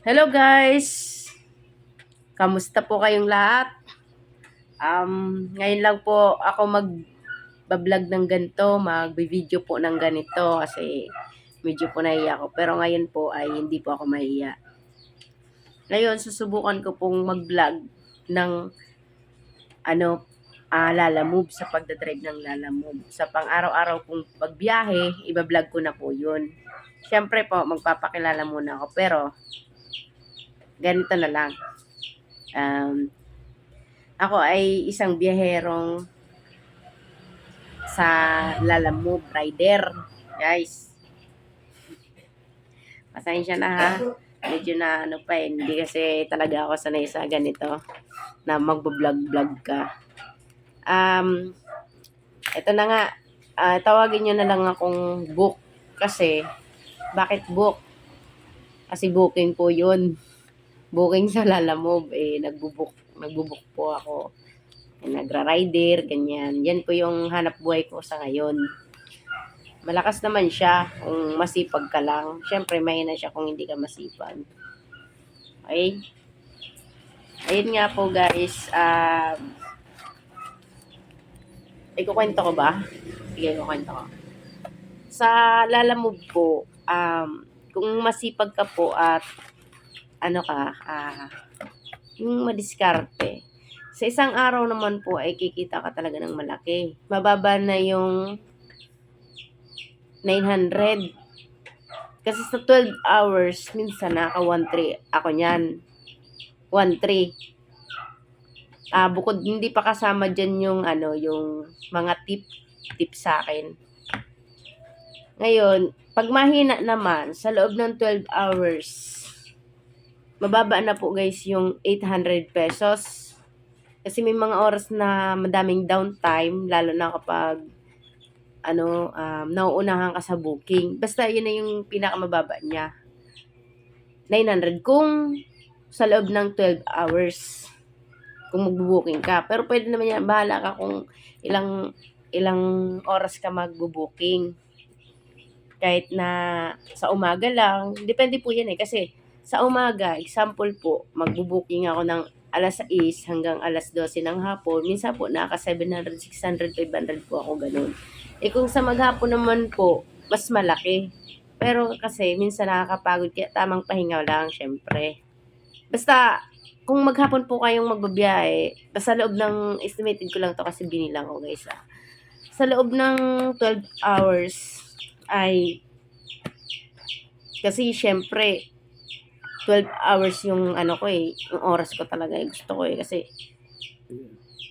Hello guys! Kamusta po kayong lahat? Um, ngayon lang po ako mag-vlog ng ganito, mag-video po ng ganito kasi medyo po nahiya ako. Pero ngayon po ay hindi po ako mahiya. Ngayon, susubukan ko pong mag-vlog ng ano, ah, Lala Move sa pagdadrive ng Lala Move. Sa pang-araw-araw pong pagbiyahe, iba-vlog ko na po yun. Siyempre po, magpapakilala muna ako. Pero, ganito na lang. Um, ako ay isang biyaherong sa Lalamove Rider. Guys. Pasensya na ha. Medyo na ano pa eh. Hindi kasi talaga ako sanay sa ganito na magbablog-vlog ka. Um, ito na nga. ah, tawagin nyo na lang akong book. Kasi, bakit book? Kasi booking po yun booking sa Lalamove, eh, nagbubuk, nagbubuk po ako. Eh, nagra-rider, ganyan. Yan po yung hanap buhay ko sa ngayon. Malakas naman siya kung masipag ka lang. Siyempre, mahina siya kung hindi ka masipag. Okay? Ayun nga po guys. Um, ikukwento ko ba? Sige, ikukwento ko. Sa Lalamove po, um, kung masipag ka po at ano ka, ah, yung madiskarte. Sa isang araw naman po ay kikita ka talaga ng malaki. Mababa na yung 900. Kasi sa 12 hours, minsan naka 1.3 ako niyan. 1.3. Ah, bukod hindi pa kasama diyan yung ano, yung mga tip tip sa akin. Ngayon, pag mahina naman sa loob ng 12 hours, mababa na po guys yung 800 pesos. Kasi may mga oras na madaming downtime, lalo na kapag ano, um, nauunahan ka sa booking. Basta yun na yung pinakamababa niya. 900 kung sa loob ng 12 hours kung magbo-booking ka. Pero pwede naman yan, bahala ka kung ilang ilang oras ka magbo-booking. Kahit na sa umaga lang, depende po yan eh. Kasi sa umaga, example po, magbo-booking ako ng alas 6 hanggang alas 12 ng hapon. Minsan po, naka 700, 600, 500 po ako ganun. Eh kung sa maghapon naman po, mas malaki. Pero kasi minsan nakakapagod kaya tamang pahinga lang, syempre. Basta, kung maghapon po kayong magbabiyahe, basta loob ng, estimated ko lang to kasi binilang ko guys ah. Sa loob ng 12 hours ay, kasi syempre, 12 hours yung ano ko eh, yung oras ko talaga eh, gusto ko eh, kasi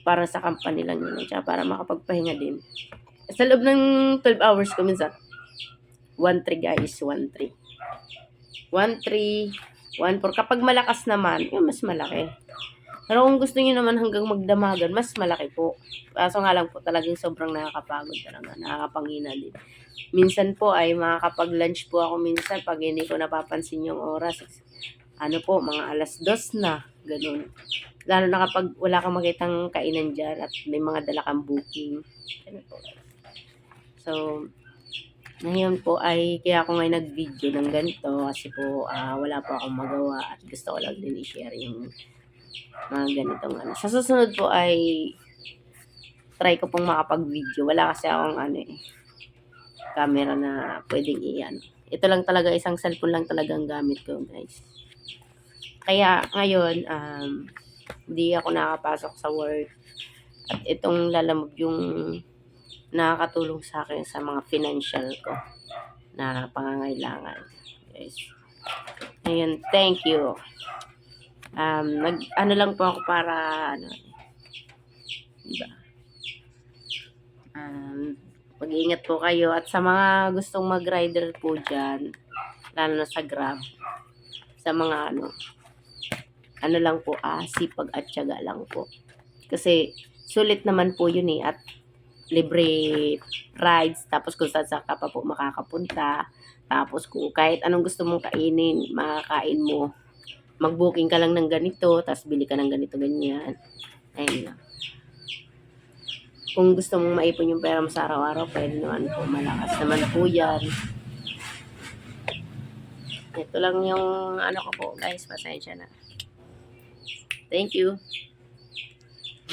para sa company lang yun, tsaka para makapagpahinga din. Sa loob ng 12 hours ko minsan, 1-3 guys, 1-3. 1-3, 1-4. Kapag malakas naman, yun mas malaki. Pero kung gusto niyo naman hanggang magdamagan, mas malaki po. Kaso nga lang po talagang sobrang nakakapagod talaga. Nakakapangina din. Minsan po ay makakapag-lunch po ako minsan pag hindi ko napapansin yung oras. Ano po, mga alas dos na. Ganun. Lalo na kapag wala kang makitang kainan dyan at may mga dala kang booking. Ano po. So, ngayon po ay kaya ako ngayon nag-video ng ganito kasi po ah, wala po akong magawa at gusto ko lang din i-share yung mga ganitong ano. Sa susunod po ay try ko pong makapag-video. Wala kasi akong ano eh, camera na pwedeng i-ano. Ito lang talaga, isang cellphone lang talaga ang gamit ko guys. Kaya ngayon, um, hindi ako nakapasok sa work. At itong lalamog yung nakakatulong sa akin sa mga financial ko na pangangailangan. Guys. Ayun, thank you. Um, nag, ano lang po ako para, ano, diba? Um, mag-iingat po kayo. At sa mga gustong mag-rider po dyan, lalo na sa Grab, sa mga ano, ano lang po, ah, sipag at tiyaga lang po. Kasi, sulit naman po yun eh. At libre rides, tapos kung saan ka pa po makakapunta, tapos kung kahit anong gusto mong kainin, makakain mo. Mag-booking ka lang ng ganito, tapos bili ka ng ganito, ganyan. Ayun lang. Kung gusto mong maipon yung pera mo sa araw-araw, pwede naman po, malakas naman po yan. Ito lang yung ano ko po guys, pasensya na. Thank you.